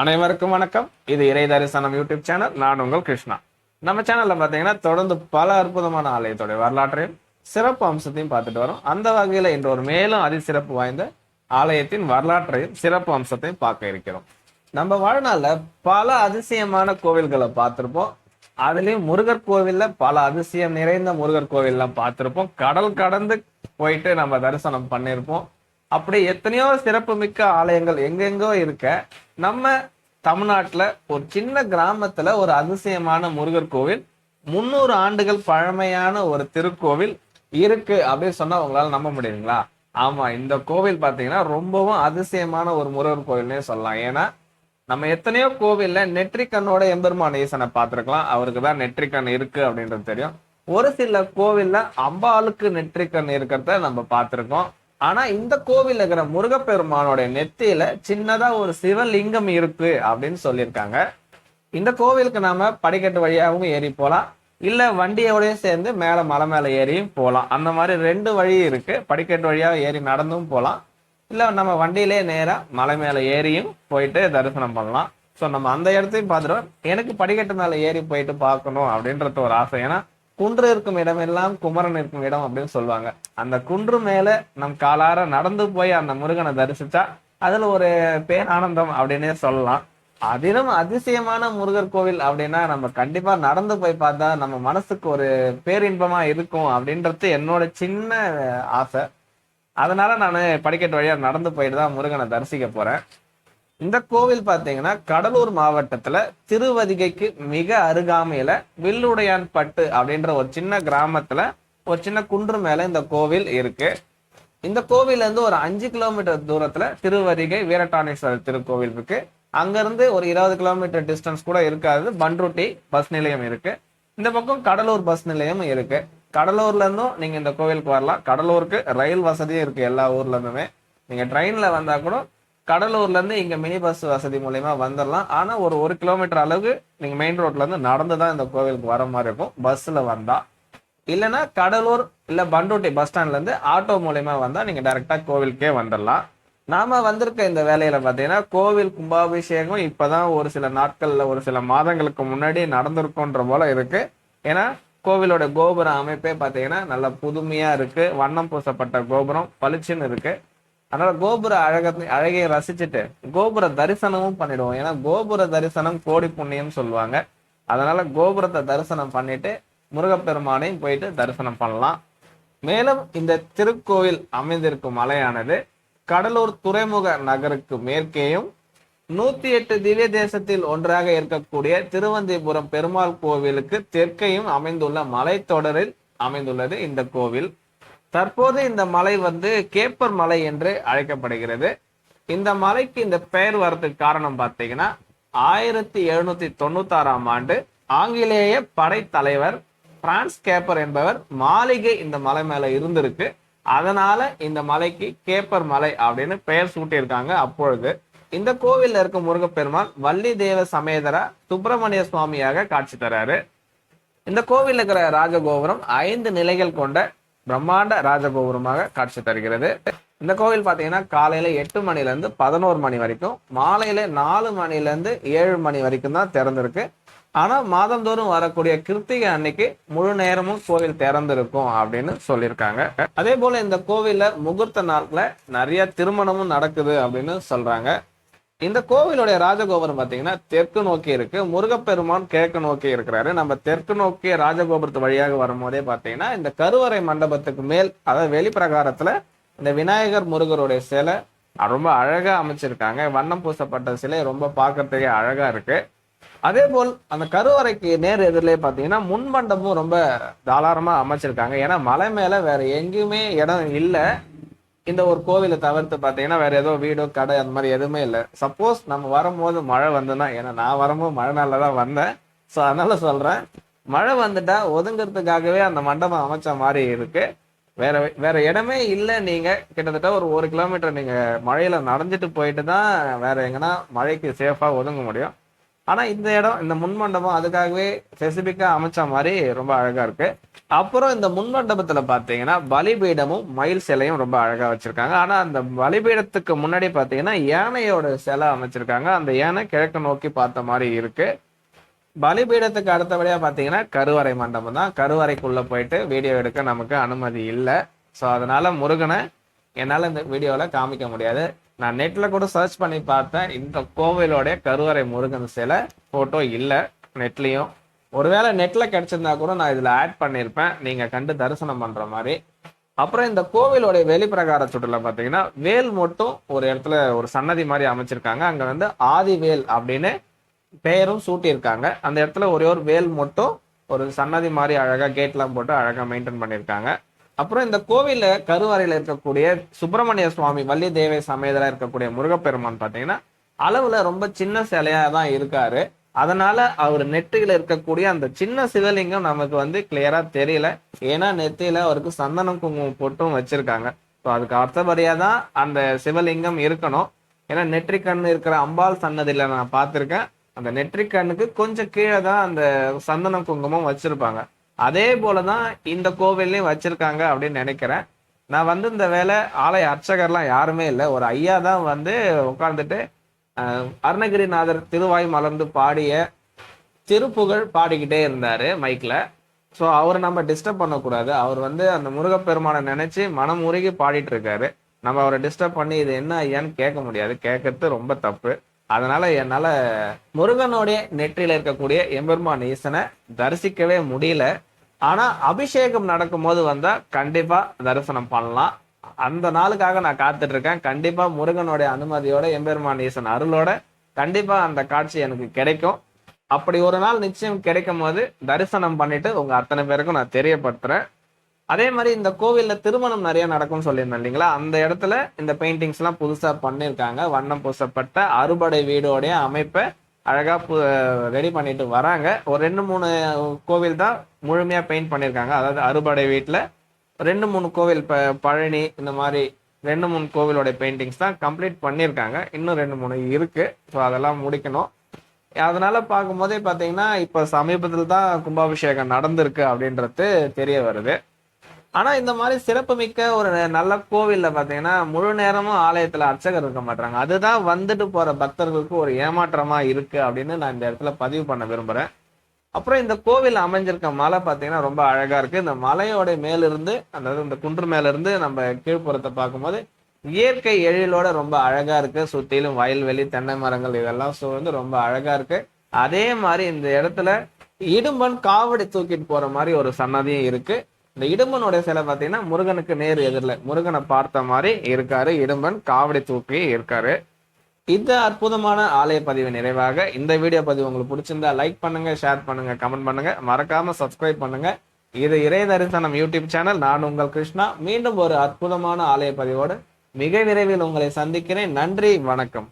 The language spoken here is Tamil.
அனைவருக்கும் வணக்கம். இது இறை தரிசனம் யூடியூப் சேனல். நான் உங்கள் கிருஷ்ணா. நம்ம சேனல்ல பாத்தீங்கன்னா தொடர்ந்து பல அற்புதமான ஆலயத்தோட வரலாற்றையும் சிறப்பு அம்சத்தையும் பார்த்துட்டு வரோம். அந்த வகையில இன்று ஒரு மேலும் அதிசிறப்பு வாய்ந்த ஆலயத்தின் வரலாற்றையும் சிறப்பு அம்சத்தையும் பார்க்க இருக்கிறோம். நம்ம வாழ்நாள்ல பல அதிசயமான கோவில்களை பார்த்திருப்போம். அதுலயும் முருகர் கோவில்ல பல அதிசயம் நிறைந்த முருகர் கோவில்லாம் பார்த்திருப்போம். கடல் கடந்து போயிட்டு நம்ம தரிசனம் பண்ணியிருப்போம். அப்படி எத்தனையோ சிறப்புமிக்க ஆலயங்கள் எங்கெங்கோ இருக்க நம்ம தமிழ்நாட்டில் ஒரு சின்ன கிராமத்தில் ஒரு அதிசயமான முருகர் கோவில் முந்நூறு ஆண்டுகள் பழமையான ஒரு திருக்கோவில் இருக்கு அப்படின்னு சொன்னா உங்களால நம்ப முடியுங்களா? ஆமா இந்த கோவில் பாத்தீங்கன்னா ரொம்பவும் அதிசயமான ஒரு முருகர் கோவில்னே சொல்லலாம். ஏன்னா நம்ம எத்தனையோ கோவில்ல நெற்றிக்கண்ணோட எம்பெருமான் ஈசனை பார்த்துருக்கலாம். அவருக்கு தான் நெற்றிக்கண் இருக்கு அப்படின்றது தெரியும். ஒரு சில கோவில்ல அம்பாளுக்கு நெற்றிக்கண் இருக்கிறத நம்ம பார்த்துருக்கோம். ஆனா இந்த கோவில் இருக்கிற முருகப்பெருமானோட நெத்தியில சின்னதா ஒரு சிவலிங்கம் இருக்கு அப்படின்னு சொல்லியிருக்காங்க. இந்த கோவிலுக்கு நாம படிக்கட்டு வழியாகவும் ஏறி போகலாம் இல்ல வண்டியோடயும் சேர்ந்து மேல மலை மேல ஏறியும் போகலாம் அந்த மாதிரி ரெண்டு வழி இருக்கு. படிக்கட்டு வழியா ஏறி நடந்தும் போகலாம் இல்ல நம்ம வண்டியிலே நேரா மலை மேல ஏறியும் போயிட்டு தரிசனம் பண்ணலாம். ஸோ நம்ம அந்த இடத்தையும் பார்த்துருவோம் எனக்கு படிக்கட்டு மேல ஏறி போயிட்டு பார்க்கணும் அப்படின்றது ஒரு ஆசை. ஏன்னா குன்று இருக்கும் இடமெல்லாம் குமரன் இருக்கும் இடம் அப்படின்னு சொல்லுவாங்க. அந்த குன்று மேல நம் காலார நடந்து போய் அந்த முருகனை தரிசிச்சா அதுல ஒரு பேரானந்தம் அப்படின்னே சொல்லலாம். அதிலும் அதிசயமான முருகர் கோவில் அப்படின்னா நம்ம கண்டிப்பா நடந்து போய் பார்த்தா நம்ம மனசுக்கு ஒரு பேரின்பமா இருக்கும் அப்படின்றது என்னோட சின்ன ஆசை. அதனால நான் படிக்கட்டு வழியா நடந்து போயிட்டு தான் முருகனை தரிசிக்க போறேன். இந்த கோவில் பார்த்தீங்கன்னா கடலூர் மாவட்டத்துல திருவதிகைக்கு மிக அருகாமையில வில்லுடையான் பட்டு அப்படின்ற ஒரு சின்ன கிராமத்துல ஒரு சின்ன குன்று மேல இந்த கோவில் இருக்கு. இந்த கோவில்ல இருந்து ஒரு அஞ்சு கிலோமீட்டர் தூரத்துல திருவதிகை வீரட்டானேஸ்வரர் திருக்கோவில் இருக்கு. அங்கிருந்து ஒரு இருபது கிலோமீட்டர் டிஸ்டன்ஸ் கூட இருக்காது. பன்ருட்டி பஸ் நிலையம் இருக்கு. இந்த பக்கம் கடலூர் பஸ் நிலையம் இருக்கு. கடலூர்ல இருந்தும் நீங்க இந்த கோவிலுக்கு வரலாம். கடலூருக்கு ரயில் வசதியும் இருக்கு எல்லா ஊர்ல இருந்துமே. நீங்க ட்ரெயின்ல வந்தா கூட கடலூர்ல இருந்து இங்க மினி பஸ் வசதி மூலயமா வந்துடலாம் ஆனா ஒரு ஒரு கிலோமீட்டர் அளவுக்கு நீங்க மெயின் ரோட்ல இருந்து நடந்து தான் இந்த கோவிலுக்கு வர மாதிரி இருக்கும். பஸ்ல வந்தா. இல்லைன்னா கடலூர் இல்ல பண்ருட்டி பஸ் ஸ்டாண்ட்ல இருந்து ஆட்டோ மூலயமா வந்தா நீங்க டைரக்டா கோவிலுக்கே வந்துடலாம் நாம வந்திருக்க இந்த வேலையில பாத்தீங்கன்னா கோவில் கும்பாபிஷேகம் இப்பதான் ஒரு சில நாட்கள்ல ஒரு சில மாதங்களுக்கு முன்னாடி நடந்திருக்குன்ற போல இருக்கு. ஏன்னா கோவிலோட கோபுர அமைப்பே பாத்தீங்கன்னா நல்ல புதுமையா இருக்கு. வண்ணம் பூசப்பட்ட கோபுரம் பளிச்சுன்னு இருக்கு. அதனால கோபுர அழக அழகையை ரசிச்சுட்டு கோபுர தரிசனமும் பண்ணிடுவோம். ஏன்னா கோபுர தரிசனம் கோடி புண்ணியம் சொல்லுவாங்க. அதனால கோபுரத்தை தரிசனம் பண்ணிட்டு முருகப்பெருமானையும் போயிட்டு தரிசனம் பண்ணலாம். மேலும் இந்த திருக்கோவில் அமைந்திருக்கும் மலையானது கடலூர் துறைமுக நகருக்கு மேற்கேயும் நூத்தி எட்டு திவ்ய தேசத்தில் ஒன்றாக இருக்கக்கூடிய திருவந்திபுரம் பெருமாள் கோவிலுக்கு தெற்கையும் அமைந்துள்ள மலைத்தொடரில் அமைந்துள்ளது இந்த கோவில். தற்போது இந்த மலை வந்து கேப்பர் மலை என்று அழைக்கப்படுகிறது. இந்த மலைக்கு இந்த பெயர் வரதுக்கு காரணம் பார்த்தீங்கன்னா ஆயிரத்தி எழுநூத்தி தொண்ணூத்தி ஆறாம் ஆண்டு ஆங்கிலேய படைத்தலைவர் பிரான்ஸ் கேப்பர் என்பவர் மாளிகை இந்த மலை மேல இருந்திருக்கு. அதனால இந்த மலைக்கு கேப்பர் மலை அப்படின்னு பெயர் சூட்டியிருக்காங்க அப்பொழுது. இந்த கோவில்ல இருக்க முருகப்பெருமான் வள்ளி தேவ சமேதரா சுப்பிரமணிய சுவாமியாக காட்சி தராரு. இந்த கோவில் இருக்கிற ராஜகோபுரம் ஐந்து நிலைகள் கொண்ட பிரம்மாண்ட ராஜகோபுரமாக காட்சி தருகிறது. இந்த கோவில் பார்த்தீங்கன்னா காலையில எட்டு மணிலேருந்து பதினோரு மணி வரைக்கும் மாலையில நாலு மணிலேருந்து ஏழு மணி வரைக்கும் தான் திறந்திருக்கு. ஆனால் மாதந்தோறும் வரக்கூடிய கிருத்திகை அன்னைக்கு முழு நேரமும் கோவில் திறந்திருக்கும் அப்படின்னு சொல்லியிருக்காங்க. அதே போல இந்த கோவிலில் முகூர்த்த நாட்டில் நிறைய திருமணமும் நடக்குது அப்படின்னு சொல்றாங்க. இந்த கோவிலுடைய ராஜகோபுரம் பார்த்தீங்கன்னா தெற்கு நோக்கி இருக்கு. முருகப்பெருமான் கிழக்கு நோக்கி இருக்கிறாரு. நம்ம தெற்கு நோக்கிய ராஜகோபுரத்து வழியாக வரும்போதே பார்த்தீங்கன்னா இந்த கருவறை மண்டபத்துக்கு மேல் அதாவது வெளிப்பிரகாரத்துல இந்த விநாயகர் முருகருடைய சிலை ரொம்ப அழகா அமைச்சிருக்காங்க. வண்ணம் பூசப்பட்ட சிலை ரொம்ப பார்க்கறதுக்கே அழகா இருக்கு. அதே போல் அந்த கருவறைக்கு நேர் எதிரிலே பார்த்தீங்கன்னா முன் மண்டபம் ரொம்ப தாராளமா அமைச்சிருக்காங்க. ஏன்னா மலை மேல வேற எங்கேயுமே இடம் இல்லை. இந்த ஒரு கோவிலை தவிர்த்து பார்த்தீங்கன்னா வேற ஏதோ வீடோ கடை அந்த மாதிரி எதுவுமே இல்லை. சப்போஸ் நம்ம வரும்போது மழை வந்துன்னா ஏன்னா நான் வரும்போது மழை நாளில் தான் வந்தேன். ஸோ அதனால சொல்றேன். மழை வந்துட்டா ஒதுங்கிறதுக்காகவே அந்த மண்டபம் அமைச்ச மாதிரி இருக்கு. வேற வேற இடமே இல்லை நீங்க. கிட்டத்தட்ட ஒரு ஒரு கிலோமீட்டர் நீங்க மழையில நடந்துட்டு போயிட்டு தான் வேற எங்கன்னா மழைக்கு சேஃபா ஒதுங்க முடியும். ஆனா இந்த இடம் இந்த முன் மண்டபம் அதுக்காகவே ஸ்பெசிபிக்கா அமைச்ச மாதிரி ரொம்ப அழகா இருக்கு. அப்புறம் இந்த முன்மண்டபத்தில் பார்த்தீங்கன்னா பாத்தீங்கன்னா பலிபீடமும் மயில் சிலையும் ரொம்ப அழகா வச்சிருக்காங்க. ஆனா அந்த பலிபீடத்துக்கு முன்னாடி பாத்தீங்கன்னா யானையோட சிலை அமைச்சிருக்காங்க. அந்த யானை கிழக்கு நோக்கி பார்த்த மாதிரி இருக்கு. பலிபீடத்துக்கு அடுத்தபடியா பாத்தீங்கன்னா கருவறை மண்டபம் தான். கருவறைக்குள்ள போயிட்டு வீடியோ எடுக்க நமக்கு அனுமதி இல்லை. ஸோ அதனால முருகனை என்னால இந்த வீடியோல காமிக்க முடியாது. நான் நெட்ல கூட சர்ச் பண்ணி பார்த்தேன். இந்த கோவிலோடைய கருவறை முருகன் சிலை போட்டோ இல்லை நெட்லயும் ஒருவேளை நெட்ல கிடைச்சிருந்தா கூட நான் இதுல ஆட் பண்ணியிருப்பேன் நீங்க கண்டு தரிசனம் பண்ற மாதிரி. அப்புறம் இந்த கோவிலோடைய வெளிப்பிரகார சுற்றுல பாத்தீங்கன்னா வேல் மட்டும் ஒரு இடத்துல ஒரு சன்னதி மாதிரி அமைச்சிருக்காங்க. அங்க வந்து ஆதிவேல் அப்படின்னு பெயரும் சூட்டியிருக்காங்க. அந்த இடத்துல ஒரே ஒரு வேல் மட்டும் ஒரு சன்னதி மாதிரி அழகா கேட்லாம் போட்டு அழகா மெயின்டைன் பண்ணியிருக்காங்க. அப்புறம் இந்த கோவில்ல கருவறையில இருக்கக்கூடிய சுப்பிரமணிய சுவாமி வள்ளி தேவை சமேதரா இருக்கக்கூடிய முருகப்பெருமான் பாத்தீங்கன்னா அளவுல ரொம்ப சின்ன சிலையா தான் இருக்காரு. அதனால அவர் நெற்றியில இருக்கக்கூடிய அந்த சின்ன சிவலிங்கம் நமக்கு வந்து கிளியரா தெரியல. ஏன்னா நெத்தியில அவருக்கு சந்தனம் குங்குமம் போட்டும் வச்சிருக்காங்க. ஸோ அதுக்கு அர்த்தபடியா தான் அந்த சிவலிங்கம் இருக்கணும். ஏன்னா நெற்றிக்கண் இருக்கிற அம்பாள் சன்னதியில நான் பார்த்துருக்கேன். அந்த நெற்றிக்கண்ணுக்கு கொஞ்சம் கீழே தான் அந்த சந்தனம் குங்குமம் வச்சிருப்பாங்க. அதே போலதான் இந்த கோவில்லையும் வச்சிருக்காங்க அப்படின்னு நினைக்கிறேன். நான் வந்து இந்த வேலை ஆலய அர்ச்சகர்லாம் யாருமே இல்லை. ஒரு ஐயா தான் வந்து உட்கார்ந்துட்டு அருணகிரிநாதர் திருவாய் மலர்ந்து பாடிய திருப்புகழ் பாடிக்கிட்டே இருந்தாரு மைக்ல. ஸோ அவரை நம்ம டிஸ்டர்ப் பண்ணக்கூடாது. அவர் வந்து அந்த முருகப்பெருமானை நினைச்சு மனம் உருகி பாடிட்டு இருக்காரு நம்ம அவரை டிஸ்டர்ப் பண்ணி இது என்ன ஐயான்னு கேட்க முடியாது. கேட்கறது ரொம்ப தப்பு. அதனால என்னால முருகனுடைய நெற்றியில இருக்கக்கூடிய எம்பெருமான் ஈசனை தரிசிக்கவே முடியல. ஆனா அபிஷேகம் நடக்கும்போது வந்தா கண்டிப்பா தரிசனம் பண்ணலாம். அந்த நாளுக்காக நான் காத்துட்டு இருக்கேன் கண்டிப்பா முருகனுடைய அனுமதியோட எம்பெருமான் ஈசன் அருளோட கண்டிப்பா அந்த காட்சி எனக்கு கிடைக்கும். அப்படி ஒரு நாள் நிச்சயம் கிடைக்கும் போது தரிசனம் பண்ணிட்டு உங்க அத்தனை பேருக்கும் நான் தெரியப்படுத்துறேன். அதே மாதிரி இந்த கோவில்ல திருமணம் நிறைய நடக்கும்னு சொல்லியிருந்தேன் இல்லைங்களா? அந்த இடத்துல இந்த பெயிண்டிங்ஸ் எல்லாம் புதுசா பண்ணியிருக்காங்க. வண்ணம் பூசப்பட்ட அறுபடை வீடோடைய அமைப்பை அழகாக ரெடி பண்ணிட்டு வராங்க. ஒரு ரெண்டு மூணு கோவில் தான் முழுமையாக பெயிண்ட் பண்ணியிருக்காங்க அதாவது அறுபடை வீட்டில் ரெண்டு மூணு கோவில் ப பழனி இந்த மாதிரி ரெண்டு மூணு கோவிலோட பெயிண்டிங்ஸ் தான் கம்ப்ளீட் பண்ணியிருக்காங்க இன்னும் ரெண்டு மூணு இருக்குது ஸோ அதெல்லாம் முடிக்கணும். அதனால் பார்க்கும்போதே பார்த்தீங்கன்னா இப்போ சமீபத்தில் தான் கும்பாபிஷேகம் நடந்திருக்கு அப்படின்றது தெரிய வருது. ஆனா இந்த மாதிரி சிறப்புமிக்க ஒரு நல்ல கோவில்ல பாத்தீங்கன்னா முழு நேரமும் ஆலயத்துல அர்ச்சகர் இருக்க மாட்டாங்க. அதுதான் வந்துட்டு போற பக்தர்களுக்கு ஒரு ஏமாற்றமா இருக்கு அப்படின்னு நான் இந்த இடத்துல பதிவு பண்ண விரும்புறேன். அப்புறம் இந்த கோவில் அமைஞ்சிருக்க மலை பாத்தீங்கன்னா ரொம்ப அழகா இருக்கு. இந்த மலையோட மேலிருந்து அதாவது இந்த குன்று மேல இருந்து நம்ம கீழ்ப்புறத்தை பார்க்கும்போது இயற்கை எழிலோட ரொம்ப அழகா இருக்கு. சுத்திலும் வயல்வெளி தென்னை மரங்கள் இதெல்லாம் சூழ்ந்து ரொம்ப அழகா இருக்கு. அதே மாதிரி இந்த இடத்துல இடும்பன் காவடி தூக்கிட்டு போற மாதிரி ஒரு சன்னதியும் இருக்கு. இந்த இடும்பனுடைய சிலை பார்த்தீங்கன்னா முருகனுக்கு நேர் எதிரில். முருகனை பார்த்த மாதிரி இருக்காரு. இடும்பன் காவடி தூக்கி இருக்காரு. இந்த அற்புதமான ஆலய பதிவு நிறைவாக இந்த வீடியோ பதிவு உங்களுக்கு பிடிச்சிருந்தா லைக் பண்ணுங்க ஷேர் பண்ணுங்க கமெண்ட் பண்ணுங்க. மறக்காம சப்ஸ்கிரைப் பண்ணுங்க. இது இறை தரிசனம் யூடியூப் சேனல் நான் உங்கள் கிருஷ்ணா. மீண்டும் ஒரு அற்புதமான ஆலய பதிவோடு மிக விரைவில் உங்களை சந்திக்கிறேன். நன்றி வணக்கம்.